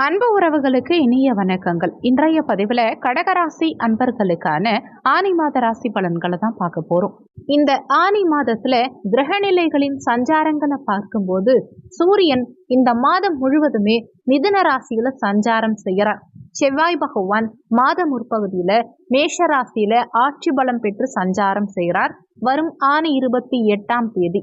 அன்பு உறவுகளுக்கு இனிய வணக்கங்கள். இன்றைய பதிவில் கடகராசி அன்பர்களுக்கான ஆனி மாத ராசி பலன்களை தான் பார்க்க போறோம். இந்த ஆனி மாதத்துல கிரகநிலைகளின் சஞ்சாரங்களை பார்க்கும்போது சூரியன் இந்த மாதம் முழுவதுமே மிதுன ராசியில சஞ்சாரம் செய்கிறார். செவ்வாய் பகவான் மாத முற்பகுதியில மேஷ ராசியில ஆட்சி பலம் பெற்று சஞ்சாரம் செய்கிறார். வரும் ஆணி இருபத்தி எட்டாம் தேதி.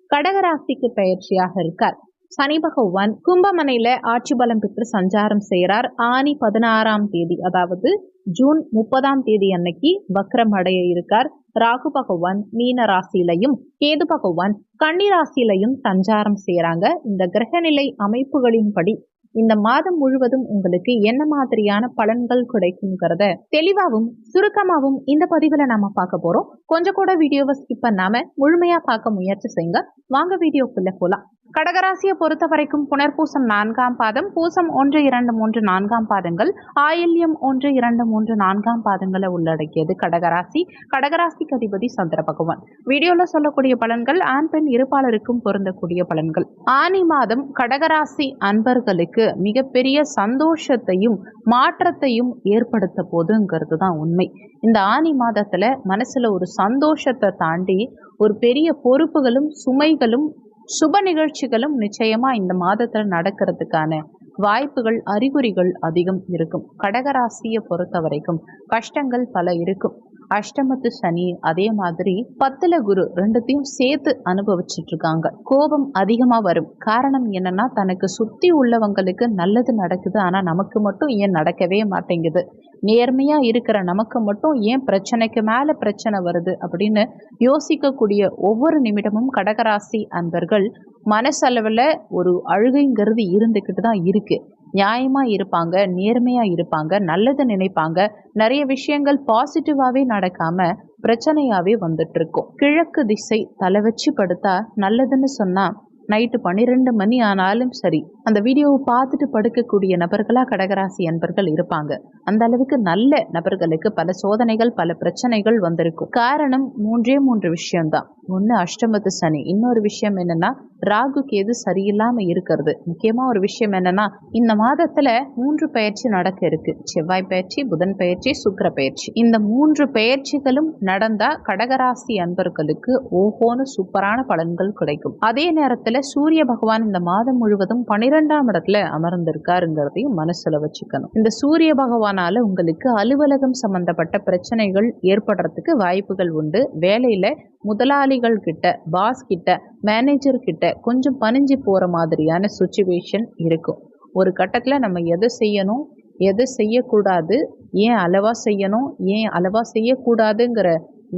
கடகராசிக்கு பயிற்சியாக இருக்கார். சனி பகவான் கும்பமனையில ஆட்சி பலம் பெற்று சஞ்சாரம் செய்கிறார். ஆனி பதினாறாம் தேதி அதாவது ஜூன் முப்பதாம் தேதி அன்னைக்கு வக்ரம் அடைய இருக்கார். ராகு பகவான் மீன ராசியிலையும் கேது பகவான் கன்னி ராசியிலையும் சஞ்சாரம் செய்யறாங்க இந்த கிரகநிலை அமைப்புகளின்படி இந்த மாதம் முழுவதும் உங்களுக்கு என்ன மாதிரியான பலன்கள் கிடைக்குங்கிறத தெளிவாகவும் சுருக்கமாகவும் இந்த பதிவுல நாம பார்க்க போறோம். கொஞ்சம் கூட வீடியோவை ஸ்கிப் பண்ணாம முழுமையா பார்க்க முயற்சி செய்யுங்க. வாங்க வீடியோக்குள்ள போலாம். கடகராசியை பொறுத்த வரைக்கும் புனர்பூசம் நான்காம் பாதம் பூசம் ஒன்று இரண்டு மூன்று நான்காம் பாதங்கள் ஆயில்யம் ஒன்று இரண்டு மூன்று நான்காம் பாதங்களை உள்ளடக்கியது கடகராசி. கடகராசிக்கு அதிபதி சந்திர பகவான். வீடியோல சொல்லக்கூடிய பலன்கள் ஆண் பெண் இருப்பாளருக்கும் பொருந்தக்கூடிய பலன்கள். ஆனி மாதம் கடகராசி அன்பர்களுக்கு மிகப்பெரிய சந்தோஷத்தையும் மாற்றத்தையும் ஏற்படுத்த போதுங்கிறது தான் உண்மை. இந்த ஆனி மாதத்துல மனசுல ஒரு சந்தோஷத்தை தாண்டி ஒரு பெரிய பொறுப்புகளும் சுமைகளும் சுப நிகழ்ச்சிகளும் நிச்சயமா இந்த மாதத்துல நடக்கிறதுக்கான வாய்ப்புகள் அறிகுறிகள் அதிகம் இருக்கும். கடகராசியை பொறுத்த வரைக்கும் கஷ்டங்கள் பல இருக்கும். அஷ்டமத்து சனி அதே மாதிரி பத்துல குரு ரெண்டுத்தையும் சேர்த்து அனுபவிச்சுட்டு இருக்காங்க கோபம் அதிகமா வரும். காரணம் என்னன்னா தனக்கு சுத்தி உள்ளவங்களுக்கு நல்லது நடக்குது. ஆனா நமக்கு மட்டும் ஏன் நடக்கவே மாட்டேங்குது? நேர்மையா இருக்கிற நமக்கு மட்டும் ஏன் பிரச்சனைக்கு மேல பிரச்சனை வருது? அப்படின்னு யோசிக்கக்கூடிய ஒவ்வொரு நிமிடமும் கடகராசி அன்பர்கள் மனசளவில் ஒரு அழுகைங்கிறது இருந்துக்கிட்டு தான் இருக்குது நியாயமா இருப்பாங்க நேர்மையா இருப்பாங்க நல்லது நினைப்பாங்க. நிறைய விஷயங்கள் பாசிட்டிவாவே நடக்காம பிரச்சனையாவே வந்துட்டு இருக்கும் கிழக்கு திசை தலை வச்சு படுத்தா நல்லதுன்னு சொன்னா நைட்டு பன்னிரெண்டு மணி ஆனாலும் சரி அந்த வீடியோவை பார்த்துட்டு படுக்கக்கூடிய நபர்களாக கடகராசி அன்பர்கள் இருப்பாங்க. அந்த அளவுக்கு நல்ல நபர்களுக்கு பல சோதனைகள் பல பிரச்சனைகள் வந்திருக்கும். காரணம் மூன்றே மூன்று விஷயம்தான். ஒன்று அஷ்டமத்து சனி. இன்னொரு விஷயம் என்னன்னா ராகு கேது சரியில்லாம இருக்கிறது. முக்கியமா ஒரு விஷயம் என்னன்னா இந்த மாதத்துல மூன்று பயிற்சி நடக்க இருக்கு. செவ்வாய் பயிற்சி புதன் பயிற்சி சுக்கர பயிற்சி. இந்த மூன்று பயிற்சிகளும் நடந்தா கடகராசி அன்பர்களுக்கு ஓஹோன்னு சூப்பரான பலன்கள் கிடைக்கும். அதே நேரத்துல சூரிய பகவான் இந்த மாதம் முழுவதும் பனிரெண்டாம் இடத்துல அமர்ந்திருக்காருங்கிறதையும் மனசுல வச்சுக்கணும். இந்த சூரிய பகவானால உங்களுக்கு அலுவலகம் சம்பந்தப்பட்ட பிரச்சனைகள் ஏற்படுறதுக்கு வாய்ப்புகள் உண்டு. வேலையில முதலாளிகள் கிட்ட பாஸ் கிட்ட மேனேஜர் கிட்ட கொஞ்சம் பணிஞ்சு போற மாதிரியான சுச்சுவேஷன் இருக்கும். ஒரு கட்டத்தில் நம்ம எதை செய்யணும் எதை செய்யக்கூடாது ஏன் அளவாக செய்யணும் ஏன் அளவாக செய்யக்கூடாதுங்கிற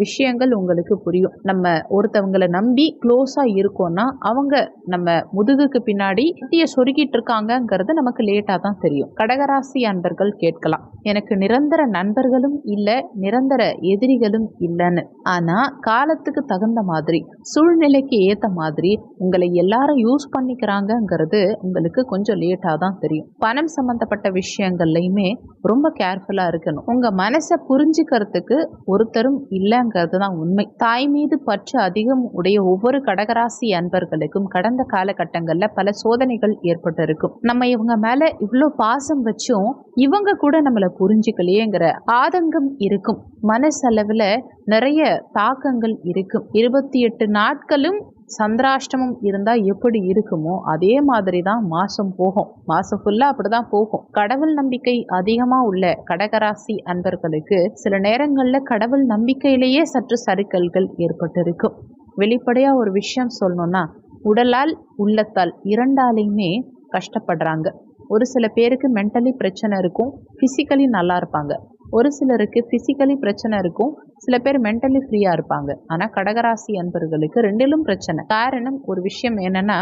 விஷயங்கள் உங்களுக்கு புரியும். நம்ம ஒருத்தவங்களை நம்பி க்ளோஸாக இருக்கோம்னா அவங்க நம்ம முதுகுக்கு பின்னாடி குட்டியை சொருகிட்டு இருக்காங்கங்கிறது நமக்கு லேட்டாக தான் தெரியும். கடகராசி அன்பர்கள் கேட்கலாம். எனக்கு நிரந்தர நண்பர்களும் இல்லை நிரந்தர எதிரிகளும் இல்லைன்னு. ஆனால் காலத்துக்கு தகுந்த மாதிரி சூழ்நிலைக்கு ஏற்ற மாதிரி உங்களை எல்லாரும் யூஸ் பண்ணிக்கிறாங்கங்கிறது உங்களுக்கு கொஞ்சம் லேட்டாக தான் தெரியும். பணம் சம்மந்தப்பட்ட விஷயங்கள்லையுமே ரொம்ப கேர்ஃபுல்லாக இருக்கணும். உங்கள் மனசை புரிஞ்சுக்கிறதுக்கு ஒருத்தரும் இல்லை இல்லைங்கிறது தான் உண்மை. தாய் மீது பற்று அதிகம் உடைய ஒவ்வொரு கடகராசி அன்பர்களுக்கும் கடந்த காலகட்டங்களில் பல சோதனைகள் ஏற்பட்டு இருக்கும் நம்ம இவங்க மேல இவ்வளோ பாசம் வச்சும் இவங்க கூட நம்மளை புரிஞ்சுக்கலையேங்கிற ஆதங்கம் இருக்கும். மனசளவில் நிறைய தாக்கங்கள் இருக்கும். இருபத்தி எட்டு நாட்களும் சந்திராஷ்டமம் இருந்தால் எப்படி இருக்குமோ அதே மாதிரி தான் மாதம் போகும். மாதம் ஃபுல்லாக அப்படி தான் போகும். கடவுள் நம்பிக்கை அதிகமாக உள்ள கடகராசி அன்பர்களுக்கு சில நேரங்களில் கடவுள் நம்பிக்கையிலேயே சற்று சறுக்கல்கள் ஏற்பட்டிருக்கும். வெளிப்படையாக ஒரு விஷயம் சொல்லணும்னா உடலால் உள்ளத்தால் இரண்டாலையுமே கஷ்டப்படுறாங்க. ஒரு சில பேருக்கு மென்டலி பிரச்சனை இருக்கும் ஃபிசிக்கலி நல்லா இருப்பாங்க. ஒரு சிலருக்கு ஃபிசிக்கலி பிரச்சனை இருக்கும். சில பேர் மென்டலி ஃப்ரீயாக இருப்பாங்க. ஆனால் கடகராசி அன்பர்களுக்கு ரெண்டிலும் பிரச்சனை. காரணம் ஒரு விஷயம் என்னென்னா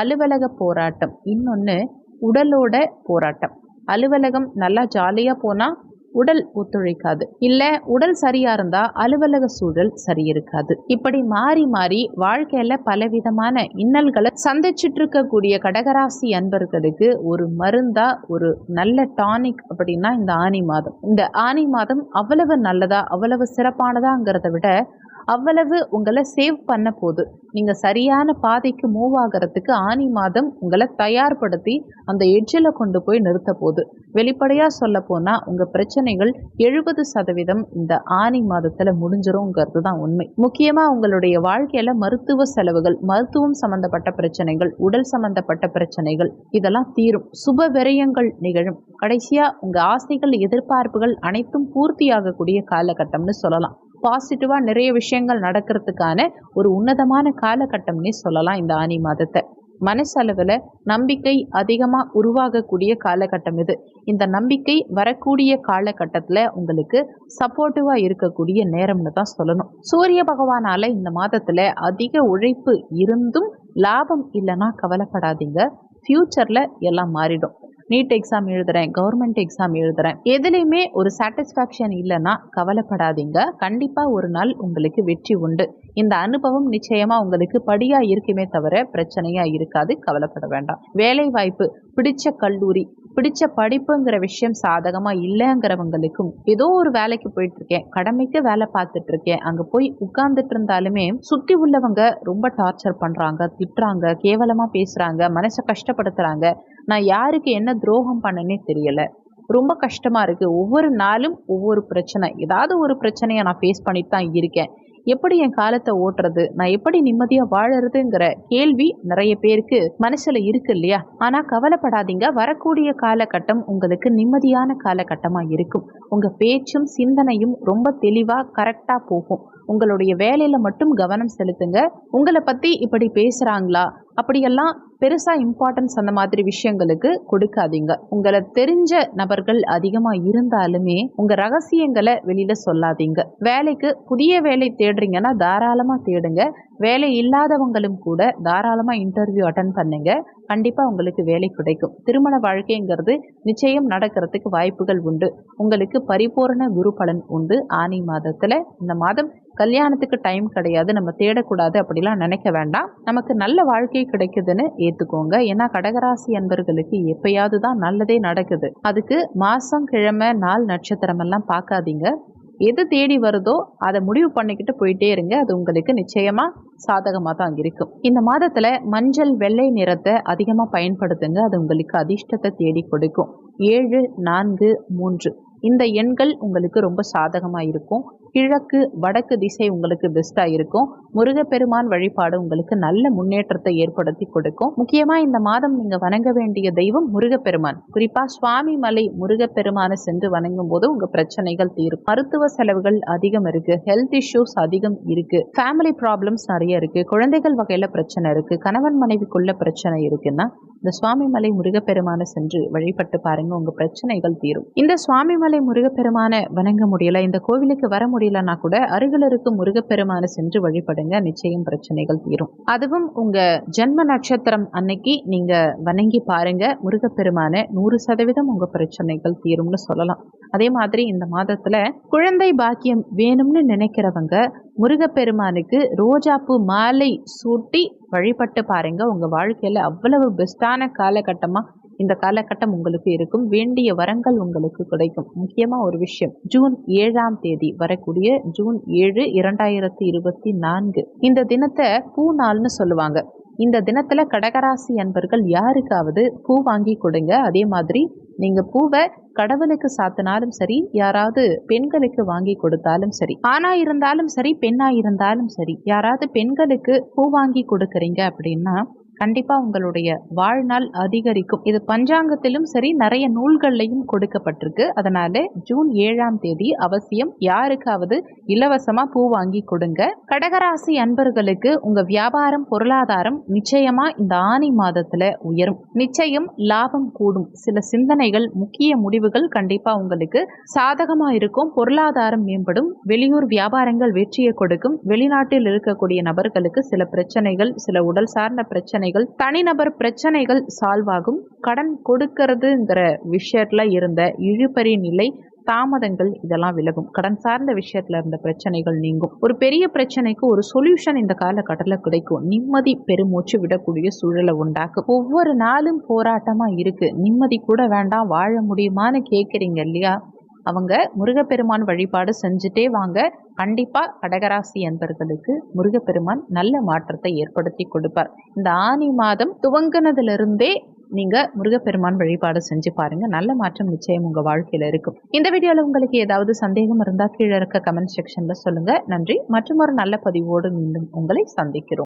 அலுவலக போராட்டம். இன்னொன்று உடலோட போராட்டம். அலுவலகம் நல்லா ஜாலியாக போனால் உடல் ஒத்துழைக்காது. இல்ல உடல் சரியா இருந்தா அலுவலக சூழல் சரி இருக்காது. இப்படி மாறி மாறி வாழ்க்கையில பலவிதமான இன்னல்களை சந்திச்சிட்டு இருக்கக்கூடிய கடகராசி அன்பர்களுக்கு ஒரு மருந்தா ஒரு நல்ல டானிக் அப்படின்னா இந்த ஆனி மாதம். இந்த ஆனி மாதம் அவ்வளவு நல்லதா அவ்வளவு சிறப்பானதாங்கிறத விட அவ்வளவு உங்களை சேவ் பண்ண போகுது நீங்கள் சரியான பாதைக்கு மூவ் ஆகிறதுக்கு ஆனி மாதம் உங்களை தயார்படுத்தி அந்த எட்ஜில் கொண்டு போய் நிறுத்த போது. வெளிப்படையாக சொல்ல போனால் உங்கள் பிரச்சனைகள் எழுபது சதவீதம் இந்த ஆனி மாதத்தில் முடிஞ்சிரும்ங்கிறது தான் உண்மை. முக்கியமாக உங்களுடைய வாழ்க்கையில் மருத்துவ செலவுகள் மருத்துவம் சம்பந்தப்பட்ட பிரச்சனைகள் உடல் சம்பந்தப்பட்ட பிரச்சனைகள் இதெல்லாம் தீரும். சுப விரயங்கள் நிகழும். கடைசியாக உங்கள் ஆசைகள் எதிர்பார்ப்புகள் அனைத்தும் பூர்த்தியாகக்கூடிய காலகட்டம்னு சொல்லலாம். பாசிட்டிவாக நிறைய விஷயங்கள் நடக்கிறதுக்கான ஒரு உன்னதமான காலகட்டம்னே சொல்லலாம் இந்த ஆனி மாதத்தை. மனசளவில் நம்பிக்கை அதிகமாக உருவாகக்கூடிய காலகட்டம் இது. இந்த நம்பிக்கை வரக்கூடிய காலகட்டத்தில் உங்களுக்கு சப்போர்ட்டிவாக இருக்கக்கூடிய நேரம்னு தான் சொல்லணும். சூரிய பகவானால் இந்த மாதத்தில் அதிக உழைப்பு இருந்தும் லாபம் இல்லைன்னா கவலைப்படாதீங்க. ஃப்யூச்சரில் எல்லாம் மாறிடும். நீட் எக்ஸாம் எழுதுறேன் கவர்மெண்ட் எக்ஸாம் எழுதுறேன். எதுலையுமே ஒரு சாட்டிஸ்ஃபேக்ஷன் இல்லைன்னா கவலைப்படாதீங்க. கண்டிப்பாக ஒரு நாள் உங்களுக்கு வெற்றி உண்டு. இந்த அனுபவம் நிச்சயமாக உங்களுக்கு படியாக இருக்குமே தவிர பிரச்சனையாக இருக்காது. கவலைப்பட வேண்டாம். வேலை வாய்ப்பு பிடிச்ச கல்லூரி பிடிச்ச படிப்புங்கிற விஷயம் சாதகமாக இல்லைங்கிறவங்களுக்கும் ஏதோ ஒரு வேலைக்கு போயிட்டு இருக்கேன் கடமைக்கு வேலை பார்த்துட்டு இருக்கேன் அங்கே போய் உட்கார்ந்துட்டு இருந்தாலுமே சுற்றி உள்ளவங்க ரொம்ப டார்ச்சர் பண்ணுறாங்க திட்டுறாங்க கேவலமாக பேசுகிறாங்க மனசை கஷ்டப்படுத்துகிறாங்க நான் யாருக்கு என்ன துரோகம் பண்ணனே தெரியல. ரொம்ப கஷ்டமாக இருக்குது ஒவ்வொரு நாளும் ஒவ்வொரு பிரச்சனை. ஏதாவது ஒரு பிரச்சனையை நான் ஃபேஸ் பண்ணிட்டு தான் இருக்கேன். எப்படி என் காலத்தை ஓட்டுறது? நான் எப்படி நிம்மதியாக வாழறதுங்கிற கேள்வி நிறைய பேருக்கு மனசில் இருக்கு இல்லையா? ஆனால் கவலைப்படாதீங்க. வரக்கூடிய காலகட்டம் உங்களுக்கு நிம்மதியான காலகட்டமாக இருக்கும். உங்கள் பேச்சும் சிந்தனையும் ரொம்ப தெளிவாக கரெக்டாக போகும். உங்களுடைய வேலையில் மட்டும் கவனம் செலுத்துங்க. உங்களை பற்றி இப்படி பேசுகிறாங்களா அப்படியெல்லாம் பெருசாக இம்பார்ட்டன்ஸ் அந்த மாதிரி விஷயங்களுக்கு கொடுக்காதீங்க. உங்களை தெரிஞ்ச நபர்கள் அதிகமாக இருந்தாலுமே உங்கள் ரகசியங்களை வெளியில் சொல்லாதீங்க. வேலைக்கு புதிய வேலை தேடுறீங்கன்னா தாராளமாக தேடுங்க. வேலை இல்லாதவங்களும் கூட தாராளமாக இன்டர்வியூ அட்டன் பண்ணுங்க. கண்டிப்பாக உங்களுக்கு வேலை கிடைக்கும். திருமண வாழ்க்கைங்கிறது நிச்சயம் நடக்கிறதுக்கு வாய்ப்புகள் உண்டு. உங்களுக்கு பரிபூரண குரு பலன் உண்டு. ஆனி மாதத்தில் இந்த மாதம் கல்யாணத்துக்கு டைம் கிடையாது. நம்ம தேடக்கூடாது அப்படிலாம் நினைக்க வேண்டாம். நமக்கு நல்ல வாழ்க்கை கிடைக்குதுன்னு ஏற்றுக்கோங்க ஏன்னா கடகராசி அன்பர்களுக்கு எப்பயாவது தான் நல்லதே நடக்குது. அதுக்கு மாதம் கிழமை நாள் நட்சத்திரம் எல்லாம் பார்க்காதீங்க. எது தேடி வருதோ அதை முடிவு பண்ணிக்கிட்டு போயிட்டே இருங்க. அது உங்களுக்கு நிச்சயமாக சாதகமாக தான் இருக்கும். இந்த மாதத்தில் மஞ்சள் வெள்ளை நிறத்தை அதிகமாக பயன்படுத்துங்க. அது உங்களுக்கு அதிர்ஷ்டத்தை தேடி கொடுக்கும். ஏழு நான்கு மூன்று. இந்த எண்கள் உங்களுக்கு ரொம்ப சாதகமாக இருக்கும். கிழக்கு வடக்கு திசை உங்களுக்கு பெஸ்ட்டாக இருக்கும். முருகப்பெருமான் வழிபாடு உங்களுக்கு நல்ல முன்னேற்றத்தை ஏற்படுத்தி கொடுக்கும். முக்கியமாக இந்த மாதம் நீங்கள் வணங்க வேண்டிய தெய்வம் முருகப்பெருமான். குறிப்பாக சுவாமி மலை முருகப்பெருமானை சென்று வணங்கும் போது உங்கள் பிரச்சனைகள் தீரும். மருத்துவ செலவுகள் அதிகம் இருக்கு. ஹெல்த் இஷ்யூஸ் அதிகம் இருக்கு. ஃபேமிலி ப்ராப்ளம்ஸ் நிறைய இருக்கு. குழந்தைகள் வகையில் பிரச்சனை இருக்கு. கணவன் மனைவிக்குள்ள பிரச்சனை இருக்குன்னா இந்த சுவாமிமலை முருகப்பெருமானை சென்று வழிபட்டு பாருங்க உங்க பிரச்சனைகள் தீரும். இந்த சுவாமிமலை முருகப்பெருமானை வணங்க முடியல இந்த கோவிலுக்கு வர முடியலன்னா கூட அருகில் இருக்கும் முருகப்பெருமானை சென்று வழிபடுங்க நிச்சயம் பிரச்சனைகள் தீரும். அதுவும் உங்க ஜென்ம நட்சத்திரம் அன்னைக்கு நீங்க வணங்கி பாருங்க முருகப்பெருமானை நூறு சதவீதம் உங்க பிரச்சனைகள் தீரும்னு சொல்லலாம். அதே மாதிரி இந்த மாதத்துல குழந்தை பாக்கியம் வேணும்னு நினைக்கிறவங்க முருகப்பெருமானுக்கு ரோஜாப்பூ மாலை சூட்டி வழிபட்டு பாருங்க. உங்க வாழ்க்கையில அவ்வளவு பெஸ்டான காலகட்டமா இந்த காலகட்டம் உங்களுக்கு இருக்கும். வேண்டிய வரங்கள் உங்களுக்கு கிடைக்கும். முக்கியமா ஒரு விஷயம். ஜூன் ஏழாம் தேதி வரக்கூடிய ஜூன் ஏழு இரண்டாயிரத்தி இருபத்தி நான்கு. இந்த தினத்தை பூ நாள்னு சொல்லுவாங்க. இந்த தினத்தில் கடகராசி அன்பர்கள் யாருக்காவது பூ வாங்கி கொடுங்க. அதே மாதிரி நீங்கள் பூவை கடவுளுக்கு சாத்தினாலும் சரி யாராவது பெண்களுக்கு வாங்கி கொடுத்தாலும் சரி ஆணா இருந்தாலும் சரி பெண்ணா இருந்தாலும் சரி யாராவது பெண்களுக்கு பூ வாங்கி கொடுக்குறீங்க அப்படின்னா கண்டிப்பா உங்களுடைய வாழ்நாள் அதிகரிக்கும். இது பஞ்சாங்கத்திலும் சரி நிறைய நூல்கள்லையும் கொடுக்கப்பட்டிருக்கு. அதனால ஜூன் ஏழாம் தேதி அவசியம். யாருக்காவது இலவசமா பூ வாங்கி கொடுங்க. கடகராசி அன்பர்களுக்கு உங்க வியாபாரம் பொருளாதாரம் நிச்சயமா இந்த ஆனி மாதத்துல உயரும். நிச்சயம் லாபம் கூடும். சில சிந்தனைகள் முக்கிய முடிவுகள் கண்டிப்பா உங்களுக்கு சாதகமா இருக்கும். பொருளாதாரம் மேம்படும். வெளியூர் வியாபாரங்கள் வெற்றியை கொடுக்கும். வெளிநாட்டில் இருக்கக்கூடிய நபர்களுக்கு சில பிரச்சனைகள் சில உடல் சார்ந்த பிரச்சனை பிரச்சனைகள் தனிநபர் பிரச்சனைகள் சால்வ் ஆகும் கடன் கொடுக்கறதுங்கிற விஷயத்துல இருந்த இழுபறி நிலை தாமதங்கள் இதெல்லாம் விலகும். கடன் சார்ந்த விஷயத்துல இருந்த பிரச்சனைகள் நீங்கும். ஒரு பெரிய பிரச்சனைக்கு ஒரு சொல்யூஷன் இந்த காலகட்டத்தில் கிடைக்கும். நிம்மதி பெருமூச்சு விடக்கூடிய சூழலை உண்டாக்கும். ஒவ்வொரு நாளும் போராட்டமா இருக்கு. நிம்மதி கூட வேண்டாம் வாழ முடியுமான்னு கேட்குறீங்க இல்லையா? அவங்க முருகப்பெருமான் வழிபாடு செஞ்சுட்டே வாங்க. கண்டிப்பாக கடகராசி என்பர்களுக்கு முருகப்பெருமான் நல்ல மாற்றத்தை ஏற்படுத்தி கொடுப்பார். இந்த ஆனி மாதம் துவங்கினதிலிருந்தே நீங்கள் முருகப்பெருமான் வழிபாடு செஞ்சு பாருங்கள் நல்ல மாற்றம் நிச்சயம் உங்கள் வாழ்க்கையில் இருக்கும். இந்த வீடியோவில் உங்களுக்கு ஏதாவது சந்தேகம் இருந்தால் கீழே இருக்க கமெண்ட் செக்ஷனில் சொல்லுங்கள் நன்றி. மற்றும் ஒரு நல்ல பதிவோடு மீண்டும் உங்களை சந்திக்கிறோம்.